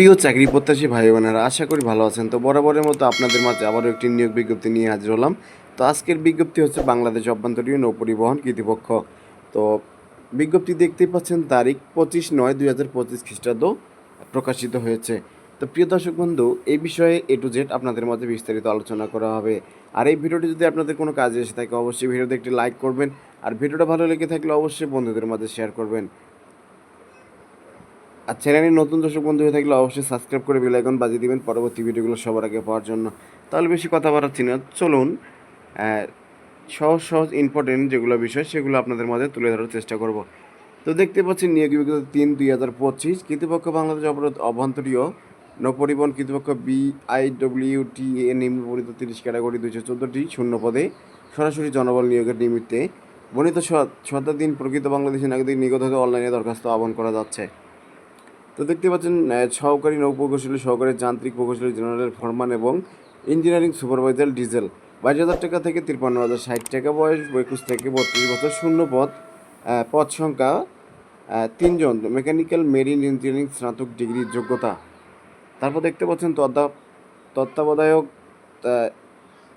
প্রিয় চাকরি প্রত্যাশী ভাই বোনেরা, আশা করি ভালো আছেন। তো বরাবরের মতো আপনাদের মাঝে আবারও একটি নিয়োগ বিজ্ঞপ্তি নিয়ে হাজির হলাম। তো আজকের বিজ্ঞপ্তি হচ্ছে বাংলাদেশ অভ্যন্তরীণ নৌ পরিবহন কর্তৃপক্ষ। তো বিজ্ঞপ্তি দেখতেই পাচ্ছেন, তারিখ পঁচিশ নয় দুই হাজার পঁচিশ খ্রিস্টাব্দ প্রকাশিত হয়েছে। তো প্রিয় দর্শক বন্ধু এই বিষয়ে এ টু জেড আপনাদের মধ্যে বিস্তারিত আলোচনা করা হবে। আর এই ভিডিওটি যদি আপনাদের কোনো কাজে এসে থাকে, অবশ্যই ভিডিওতে একটি লাইক করবেন। আর ভিডিওটা ভালো লেগে থাকলে অবশ্যই বন্ধুদের মাঝে শেয়ার করবেন। আর চ্যানেলে নতুন দর্শক বন্ধু হয়ে থাকলে অবশ্যই সাবস্ক্রাইব করে বেল আইকন বাজিয়ে দিবেন। পরবর্তী ভিডিওগুলো সবার আগে পাওয়ার জন্য। তাহলে বেশি কথা বাড়াচ্ছি না। চলুন সহজ সহজ ইম্পর্টেন্ট যেগুলো বিষয় সেগুলো আপনাদের মাঝে তুলে ধরার চেষ্টা করব। তো দেখতে পাচ্ছেন, নিয়োগ বিজ্ঞপ্তি তিন দুই হাজার পঁচিশ। কৃতপক্ষ বাংলাদেশ অবরোধ অভ্যন্তরীয় নৌপরিবহন কৃতপক্ষ B I W T A নিম্নবর্ণিত তিরিশ ক্যাটাগরি দুইশো চোদ্দোটি শূন্য পদে সরাসরি জনবল নিয়োগের নিমিত্তে বর্ণিত শতাদিন প্রকৃত বাংলাদেশি নাগরিক নিগত হতে অনলাইনে দরখাস্ত আহ্বান করা যাচ্ছে। তো দেখতে পাচ্ছেন সহকারী নৌপ্রকৌশলী সহকারী যান্ত্রিক প্রকৌশলী জেনারেল ফরমান এবং ইঞ্জিনিয়ারিং সুপারভাইজার ডিজেল। বাইশ হাজার টাকা থেকে তিপ্পান্ন হাজার ষাট টাকা বয়স, একুশ থেকে বত্রিশ বছর শূন্য পদ পদ সংখ্যা তিনজন, মেকানিক্যাল, মেরিন ইঞ্জিনিয়ারিং, স্নাতক ডিগ্রির যোগ্যতা। তারপর দেখতে পাচ্ছেন তত্ত্বা তত্ত্বাবধায়ক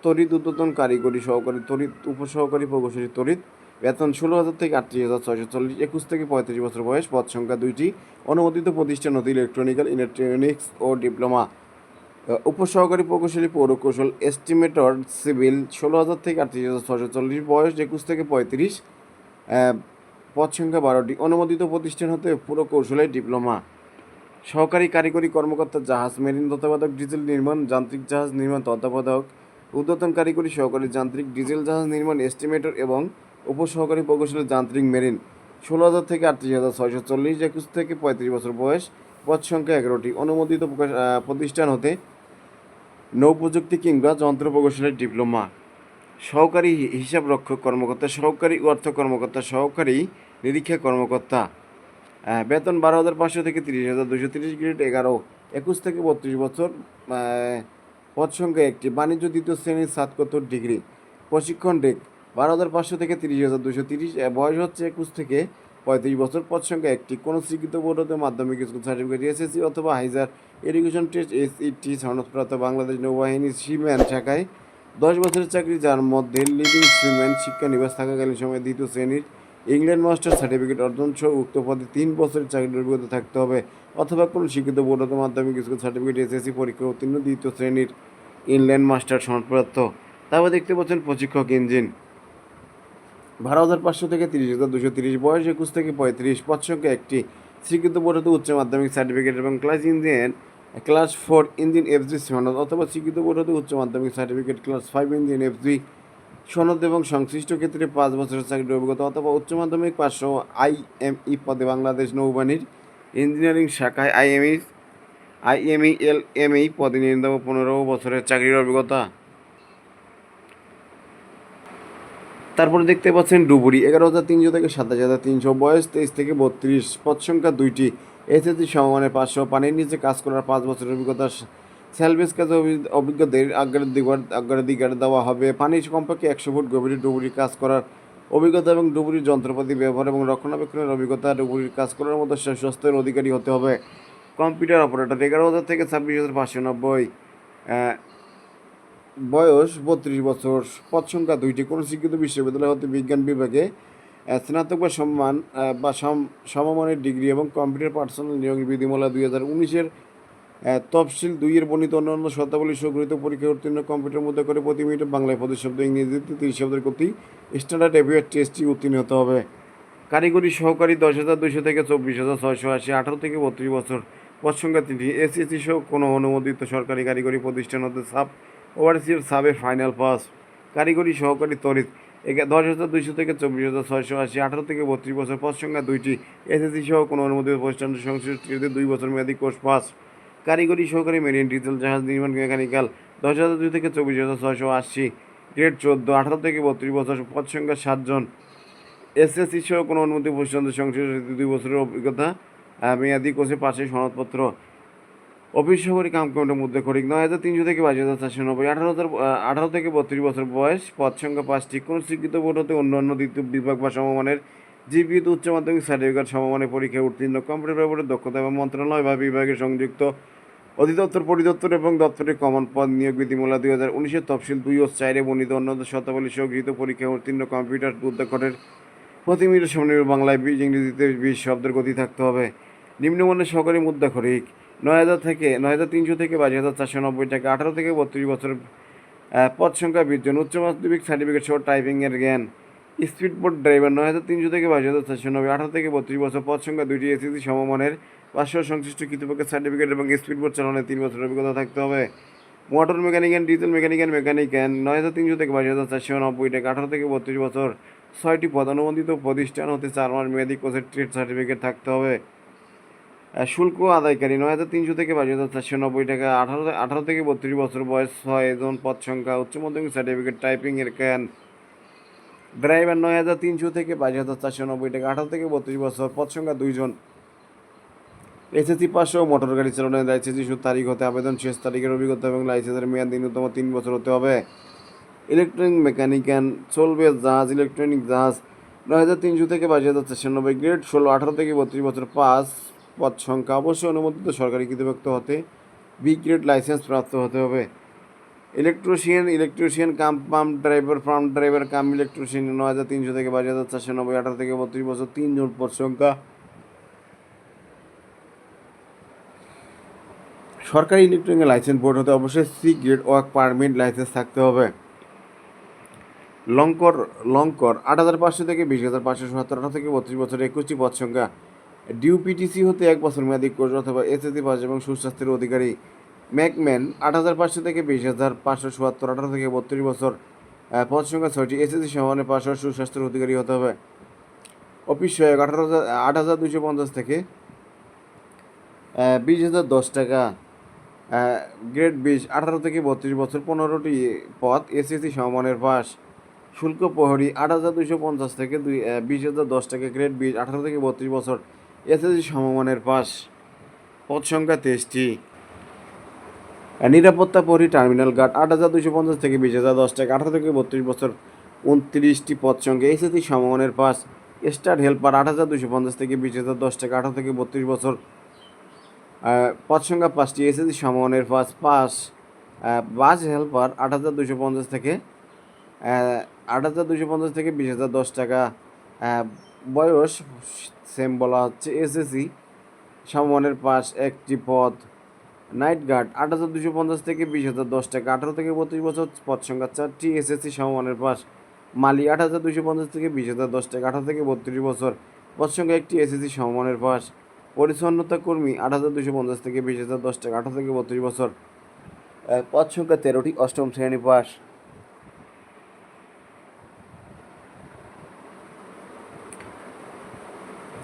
তড়িৎ উদ্বোধন কারিগরি সহকারী, তড়িৎ, উপসহকারী প্রকৌশলী তড়িৎ বেতন ষোলো হাজার থেকে আটত্রিশ হাজার ছয়শো চল্লিশ, একুশ থেকে পঁয়ত্রিশ বছর বয়স, পদ সংখ্যা দুইটি, অনুমোদিত প্রতিষ্ঠান হতে ইলেকট্রনিক্যাল ইলেকট্রনিক্স ও ডিপ্লোমা উপসহকারী প্রকৌশলী পৌরকৌশল এস্টিমেটর সিভিল ষোলো হাজার থেকে আটত্রিশ হাজার ছশো চল্লিশ বয়স, একুশ থেকে পঁয়ত্রিশ পদ সংখ্যা বারোটি, অনুমোদিত প্রতিষ্ঠান হতে পুরকৌশলে ডিপ্লোমা সহকারী কারিগরি কর্মকর্তা জাহাজ মেরিন তত্ত্বাবধায়ক ডিজেল নির্মাণ, যান্ত্রিক জাহাজ নির্মাণ তত্ত্বাবধায়ক উদ্যতন কারিগরি সহকারী যান্ত্রিক ডিজেল জাহাজ নির্মাণ এস্টিমেটর এবং উপসহকারী প্রকৌশলী যান্ত্রিক মেরিন ষোলো হাজার থেকে আটত্রিশ হাজার ছয়শো চল্লিশ একুশ থেকে পঁয়ত্রিশ বছর বয়স পদ সংখ্যা এগারোটি। অনুমোদিত প্রতিষ্ঠান হতে নৌ প্রযুক্তি কিংবা যন্ত্র প্রকৌশলের ডিপ্লোমা। সহকারী হিসাব রক্ষক কর্মকর্তা, সহকারী অর্থ কর্মকর্তা, সহকারী নিরীক্ষা কর্মকর্তা। বেতন বারো হাজার পাঁচশো থেকে তিরিশ হাজার দুশো তিরিশ গ্রেড এগারো, একুশ থেকে বত্রিশ বছর পদ সংখ্যা একটি। বাণিজ্য দ্বিতীয় শ্রেণির সাতকত্তর ডিগ্রি। প্রশিক্ষণ ডেক বারো হাজার পাঁচশো থেকে তিরিশ হাজার দুশো তিরিশ বয়স হচ্ছে একুশ থেকে পঁয়ত্রিশ বছর। পদ সংখ্যা একটি। কোনো স্বীকৃত বোর্ড হতে মাধ্যমিক school certificate, S S C অথবা higher education test, S E T, সনদপ্রাপ্ত Bangladesh নৌবাহিনীর সিম্যান শাখায় দশ বছরের চাকরি, যার মধ্যে লিভিং সিম্যান শিক্ষা নিবাস থাকাকালীন সময় দ্বিতীয় শ্রেণির ইংল্যান্ড মাস্টার সার্টিফিকেট অর্জন সহ উক্ত পদে তিন বছরের চাকরির অভিজ্ঞতা থাকতে হবে। অথবা কোনো শিক্ষিত বোর্ড হতে মাধ্যমিক স্কুল সার্টিফিকেট, এসএসসি পরীক্ষা উত্তীর্ণ দ্বিতীয় শ্রেণির ইংল্যান্ড মাস্টার সনদপ্রাপ্ত। তারপর দেখতে পাচ্ছেন প্রশিক্ষক ইঞ্জিন। বারো হাজার পাঁচশো থেকে তিরিশ হাজার দুশো তিরিশ, বয়স একুশ থেকে পঁয়ত্রিশ পদ সংখ্যা একটি। স্বীকৃত বোর্ড হতে উচ্চ মাধ্যমিক সার্টিফিকেট এবং class engine class four engine F G সনদ অথবা স্বীকৃত বোর্ড উচ্চ মাধ্যমিক certificate, class five engine F G সনদ এবং সংশ্লিষ্ট ক্ষেত্রে পাঁচ বছরের চাকরির অভিজ্ঞতা অথবা উচ্চ মাধ্যমিক পাঁচশো আইএমই পদে বাংলাদেশ নৌবাহিনীর ইঞ্জিনিয়ারিং শাখায় আইএমই আইএমই এল এমই পদে নির্ধারিত পনেরো বছরের চাকরির অভিজ্ঞতা। তারপরে দেখতে পাচ্ছেন ডুবুরি, এগারো হাজার তিনশো থেকে সাতাশ হাজার তিনশো বয়স, তেইশ থেকে বত্রিশ পদ সংখ্যা দুইটি। এসএসসি সমমানের পাঁচশো, পানির নিচে কাজ করার পাঁচ বছরের অভিজ্ঞতা স্যালভেজ কাজে অভি- অভিজ্ঞদের অগ্রাধিকার অগ্রাধিকার দেওয়া হবে। পানির কমপক্ষে একশো ফুট গভীরে ডুবুরি কাজ করার অভিজ্ঞতা এবং ডুবুরির যন্ত্রপাতি ব্যবহার এবং রক্ষণাবেক্ষণের অভিজ্ঞতা, ডুবুরির কাজ করার মতো স্বাস্থ্যের অধিকারী হতে হবে। কম্পিউটার অপারেটর, এগারো হাজার থেকে ছাব্বিশ হাজার পাঁচশো নব্বই বয়স বত্রিশ বছর। পদ সংখ্যা দুইটি। কোনো শিক্ষিত বিশ্ববিদ্যালয় হতে বিজ্ঞান বিভাগে স্নাতক বা সম্মান বা সম- সমমানের ডিগ্রি এবং কম্পিউটার পার্সোনাল নিয়োগ বিধিমালা দুই হাজার উনিশের তফসিল দুইয়ের বর্ণিত অন্যান্য শর্তাবলী সুগৃহীত পরীক্ষা উত্তীর্ণ কম্পিউটার মধ্যে করে প্রতি মিনিটে বাংলায় পদের শব্দ ইংরেজিতে তিরিশ শব্দের প্রতি স্ট্যান্ডার্ড এভিয়ার টেস্টটি উত্তীর্ণ হতে হবে। কারিগরি সহকারী দশ হাজার দুইশো থেকে চব্বিশ হাজার ছয়শো আশি, আঠারো থেকে বত্রিশ বছর। পদ সংখ্যা তিনটি। এসএসসি সহ কোনো অনুমোদিত সরকারি কারিগরি প্রতিষ্ঠান হতে সাব ওভারসিয়ার সাবে ফাইনাল পাস। কারিগরি সহকারী তরিত দশ হাজার দুইশো থেকে চব্বিশ হাজার ছয়শো আশি, আঠারো থেকে বত্রিশ বছর পদ সংখ্যা দুইটি। এসএসসি সহ কোনো অনুমোদিত প্রতিষ্ঠান সংশ্লিষ্ট দুই বছর মেয়াদী কোর্স পাস। কারিগরি সহকারী মেরিন, ডিজেল, জাহাজ নির্মাণ, মেকানিক্যাল, দশ হাজার দুই থেকে চব্বিশ হাজার ছয়শো আশি। গ্রেড চোদ্দ, আঠারো থেকে বত্রিশ বছর পদ সংখ্যা সাতজন। এসএসসি সহ কোনো অনুমতি প্রতিষ্ঠান সংশ্লিষ্ট দুই বছরের অভিজ্ঞতা মেয়াদি কোর্সে পাশে সনদপত্র। অফিস সহকারী কাম কাউন্টার মধ্যে খরিক নয় হাজার তিনশো থেকে বাইশ হাজার চারশো নব্বই। আঠারো হাজার আঠারো থেকে বত্রিশ বছর বয়স। পদ সংখ্যা পাঁচটি। কোনো স্বীকৃত বোর্ড হতে অন্যান্য দ্বিতীয় বিভাগ বা সমমানের জীবিত উচ্চ মাধ্যমিক সার্টিফিকেট সমমানের পরীক্ষায় উত্তীর্ণ। কম্পিউটার ব্যবহারের দক্ষতা এবং মন্ত্রণালয় বা বিভাগের সংযুক্ত অধিদপ্তর, পরিদপ্তর এবং দপ্তরের কমন পদ নিয়োগ বিধিমালা দুই হাজার উনিশের তফসিল দুই ও চারে বর্ণিত। অন্যান্য শতাবলী সহ পরীক্ষায় উত্তীর্ণ। কম্পিউটার উদ্যোগের প্রতি মিনিট সময় বাংলায় ইংরেজিতে বিশ শব্দের গতি থাকতে হবে। নিম্নমানের সহকারী মুদ্রাক্ষরিক নয় হাজার থেকে, নয় হাজার তিনশো থেকে বাইশ হাজার চারশো নব্বই টাকা। আঠারো থেকে বত্রিশ বছর পদ সংখ্যা জন উচ্চ মাধ্যমিক সার্টিফিকেট সহ টাইপিংয়ের জ্ঞান। স্পিড বোট ড্রাইভার নয় হাজার তিনশো থেকে বাইশ হাজার চারশো নব্বই, আঠারো থেকে বত্রিশ বছর পদ সংখ্যা দুইটি এসএসসি সমমানের পাঁচশো সংশ্লিষ্ট কৃতপক্ষের সার্টিফিকেট এবং স্পিড বোট চালানোর তিন বছর অভিজ্ঞতা থাকতে হবে। Motor mechanic and diesel mechanic and mechanic and নয় হাজার তিনশো থেকে বাইশ হাজার চারশো নব্বই টাকা। আঠারো থেকে বত্রিশ বছর ছয়টি পদানুমোদিত প্রতিষ্ঠান হতে চার মাস মেয়াদি কোর্সের ট্রেড সার্টিফিকেট থাকতে হবে। শুল্ক আদায়কারী নয় হাজার তিনশো থেকে বাইশ হাজার চারশো নব্বই টাকা, আঠারো আঠারো থেকে বত্রিশ বছর বয়স ছয় জন পদ সংখ্যা, উচ্চ মাধ্যমিক সার্টিফিকেট টাইপিং এর ক্যান ড্রাইভার নয় হাজার তিনশো থেকে বাইশ হাজার চারশো নব্বই টাকা, আঠারো থেকে বত্রিশ বছর পদ সংখ্যা দুইজন। এসএসসি পাঁচশো মোটর গাড়ি চালানোর লাইসেন্স ইস্যুর তারিখ হতে আবেদন, শেষ তারিখের অভিজ্ঞতা এবং লাইসেন্সের মেয়াদ ন্যূনতম তিন বছর হতে হবে। ইলেকট্রনিক মেকানিক্যান চলবে জাহাজ ইলেকট্রনিক জাহাজ। নয় হাজার তিনশো থেকে বাইশ হাজার চারশো নব্বই গ্রেড ষোলো, আঠারো থেকে বত্রিশ বছর পাস। পদ সংখ্যা অবশ্যই অনুমোদিত, সরকারি কৃতব্যক্ত হতে। বি গ্রেড লাইসেন্স প্রাপ্ত হতে হবে। Electrician electrician cum pump driver pump driver cum electrician নয় হাজার তিনশো থেকে বাইশ হাজার চারশো নব্বই, আঠারো থেকে বত্রিশ বছর, তিনজন পদ সংখ্যা। সরকারি ইলেকট্রনিক লাইসেন্স বোর্ড হতে অবশ্যই C grade work permit licence থাকতে হবে। লঙ্কর লঙ্কর, আট হাজার পাঁচশো থেকে বিশ হাজার পাঁচশো আঠারো থেকে বত্রিশ বছর একুশটি পদ সংখ্যা। ডিউপিটিসি হতে এক বছর মেয়াদি কোর্স অথবা এসএসসি পাস এবং সুস্বাস্থ্যের অধিকারী ম্যাকম্যান আট হাজার পাঁচশো থেকে বিশ হাজার পাঁচশো চুয়াত্তর আঠারো থেকে বত্রিশ বছর পদ সংখ্যা ছয়টি। এসএসসি সমানে পাঁচশো সুস্বাস্থ্যের অধিকারী হতে হবে। অফিস সহায়ক আঠারো হাজার, আট হাজার দুশো পঞ্চাশ থেকে বিশ হাজার দশ টাকা গ্রেড বিশ, আঠারো থেকে বত্রিশ বছর, পনেরোটি পদ, এসএসসি সমমানের পাস শুল্ক প্রহরী আট হাজার দুশো পঞ্চাশ থেকে দুই বিশ হাজার দশ টাকা, গ্রেড বিশ, আঠারো থেকে বত্রিশ বছর এসএসসি সমমানের পাস পদ সংখ্যা তেইশটি। নিরাপত্তা পরি টার্মিনাল গার্ড আট হাজার দুশো পঞ্চাশ থেকে বিশ হাজার দশ টাকা, আঠারো থেকে বত্রিশ বছর উনত্রিশটি পদ সংখ্যা। এসএসসি সমমানের পাস স্টার হেল্পার আট হাজার দুশো পঞ্চাশ থেকে বিশ হাজার দশ টাকা, আঠারো থেকে বত্রিশ বছর পদ সংখ্যা পাঁচটি। এসএসসি সমমানের পাস পাস বাস হেল্পার আট হাজার দুশো পঞ্চাশ থেকে আট হাজার দুশো পঞ্চাশ থেকে বিশ হাজার দশ টাকা বয়স সেম বলা হচ্ছে এসএসসি সমমানের পাস একটি পদ। নাইট গার্ড আট হাজার দুশো পঞ্চাশ থেকে বিশ হাজার দশ টাকা। আঠারো থেকে বত্রিশ বছর পদ সংখ্যা চারটি এসএসসি সমমানের পাস মালি, আট হাজার দুশো পঞ্চাশ থেকে বিশ হাজার দশ টাকা। আঠারো থেকে বত্রিশ বছর পদ সংখ্যা একটি এসএসসি সমমানের পাস পরিচ্ছন্নতা কর্মী, আট হাজার দুশো পঞ্চাশ থেকে বিশ হাজার দশ টাকা। আঠারো থেকে বত্রিশ বছর পদ সংখ্যা তেরোটি অষ্টম শ্রেণি পাস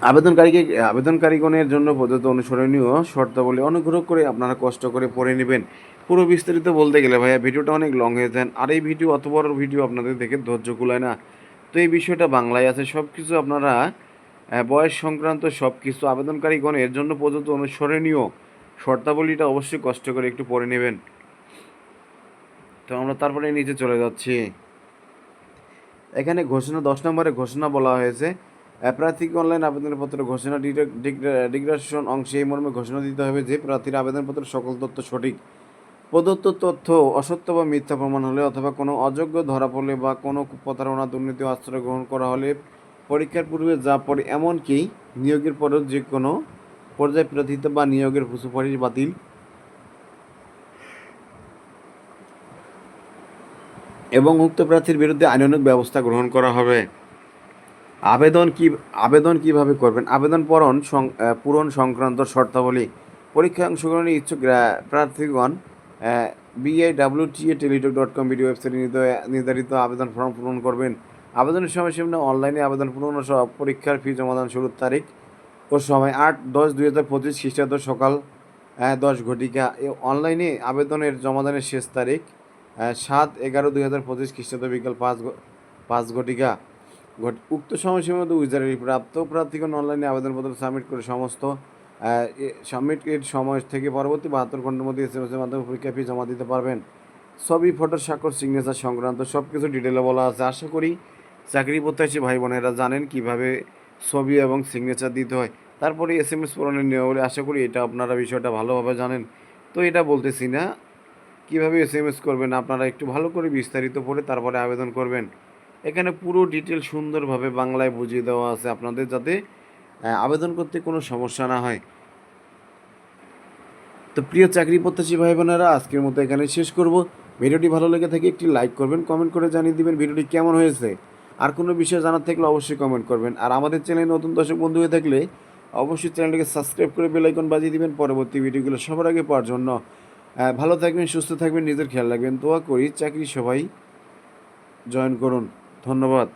আবেদনকারীকে, আবেদনকারীগণের জন্য প্রদত্ত অনুসরণীয় শর্তাবলী অনুগ্রহ করে আপনারা কষ্ট করে পড়ে নেবেন। পুরো বিস্তারিত বলতে গেলে ভাইয়া ভিডিওটা অনেক লং হয়ে যান আর এই ভিডিও অত বড় ভিডিও আপনাদের দেখে ধৈর্য কুলায় না। তো এই বিষয়টা বাংলায় আছে সব কিছু আপনারা বয়স সংক্রান্ত সব কিছু আবেদনকারীগণের জন্য প্রদত্ত অনুসরণীয় শর্তাবলীটা অবশ্যই কষ্ট করে একটু পড়ে নেবেন। তো আমরা তারপরে নিচে চলে যাচ্ছি। এখানে ঘোষণা, দশ নম্বরে ঘোষণা বলা হয়েছে প্রার্থীকে অনলাইন আবেদনপত্র ঘোষণা ডিগ্রেশন অংশে এই মর্মে ঘোষণা দিতে হবে যে প্রার্থীর আবেদনপত্র সকল তথ্য সঠিক। প্রদত্ত তথ্য অসত্য বা মিথ্যা প্রমাণ হলে অথবা কোনো অযোগ্য ধরা পড়লে বা কোনো প্রতারণা, দুর্নীতি আশ্রয় গ্রহণ করা হলে পরীক্ষার পূর্বে যা পড়ে এমনকি নিয়োগের পরেও যে কোনো পর্যায়ে প্রার্থিত বা নিয়োগের সুপারিশ বাতিল। এবং উক্ত প্রার্থীর বিরুদ্ধে আইনানুগ ব্যবস্থা গ্রহণ করা হবে। আবেদন কি, আবেদন কীভাবে করবেন? আবেদন পূরণ পূরণ সংক্রান্ত শর্তাবলী। পরীক্ষায় অংশগ্রহণের ইচ্ছুক প্রার্থীগণ B I W T A Teletalk dot com video ওয়েবসাইটে নির্ধারিত আবেদন ফর্ম পূরণ করবেন। আবেদনের সময় সময়সীমা অনলাইনে আবেদন পূরণ সব পরীক্ষার ফি জমাদান শুরুর তারিখ ও সময় আট দশ দুই হাজার পঁচিশ খ্রিস্টাব্দ সকাল দশ ঘটিকা। এ অনলাইনে আবেদনের জমাদানের শেষ তারিখ সাত এগারো দুই হাজার পঁচিশ খ্রিস্টাব্দ বিকাল পাঁচ পাঁচ ঘটিকা। ঘট- উক্ত সময়সীমার মধ্যে উইজারি প্রাপ্ত প্রার্থীগণ অনলাইনে আবেদনপত্র সাবমিট করে সমস্ত সাবমিট এর সময় থেকে পরবর্তী বাহাত্তর ঘণ্টার মধ্যে এস এম এর মাধ্যমে পরীক্ষা ফি জমা দিতে পারবেন। ছবি, ফটো, স্বাক্ষর, সিগনেচার সংক্রান্ত সব কিছু ডিটেলে বলা আছে। আশা করি চাকরি প্রত্যাশী ভাই বোনেরা জানেন কীভাবে ছবি এবং সিগনেচার দিতে হয়। তারপরে এস এম এস পূরণের নিয়মাবলী আশা করি এটা আপনারা বিষয়টা ভালোভাবে জানেন। তো এটা বলতেছি না। কীভাবে এস এম এস করবেন আপনারা একটু ভালো করে বিস্তারিত পড়ে তারপরে আবেদন করবেন। এখানে পুরো ডিটেল সুন্দরভাবে বাংলায় বুঝিয়ে দেওয়া আছে আপনাদের যাতে আবেদন করতে কোনো সমস্যা না হয়। তো প্রিয় চাকরি প্রত্যাশী ভাই বোনেরা আজকের মতো এখানে শেষ করব। ভিডিওটি ভালো লেগে থাকে একটি লাইক করবেন কমেন্ট করে জানিয়ে দিবেন ভিডিওটি কেমন হয়েছে। আর কোনো বিষয় জানার থাকলে অবশ্যই কমেন্ট করবেন। আর আমাদের চ্যানেলে নতুন দর্শক বন্ধু হয়ে থাকলে অবশ্যই চ্যানেলটিকে সাবস্ক্রাইব করে বেলাইকন বাজিয়ে দিবেন পরবর্তী ভিডিওগুলো সবার আগে পাওয়ার জন্য। ভালো থাকবেন, সুস্থ থাকবেন, নিজের খেয়াল রাখবেন। দোয়া করি চাকরি সবাই জয়েন করুন। ধন্যবাদ।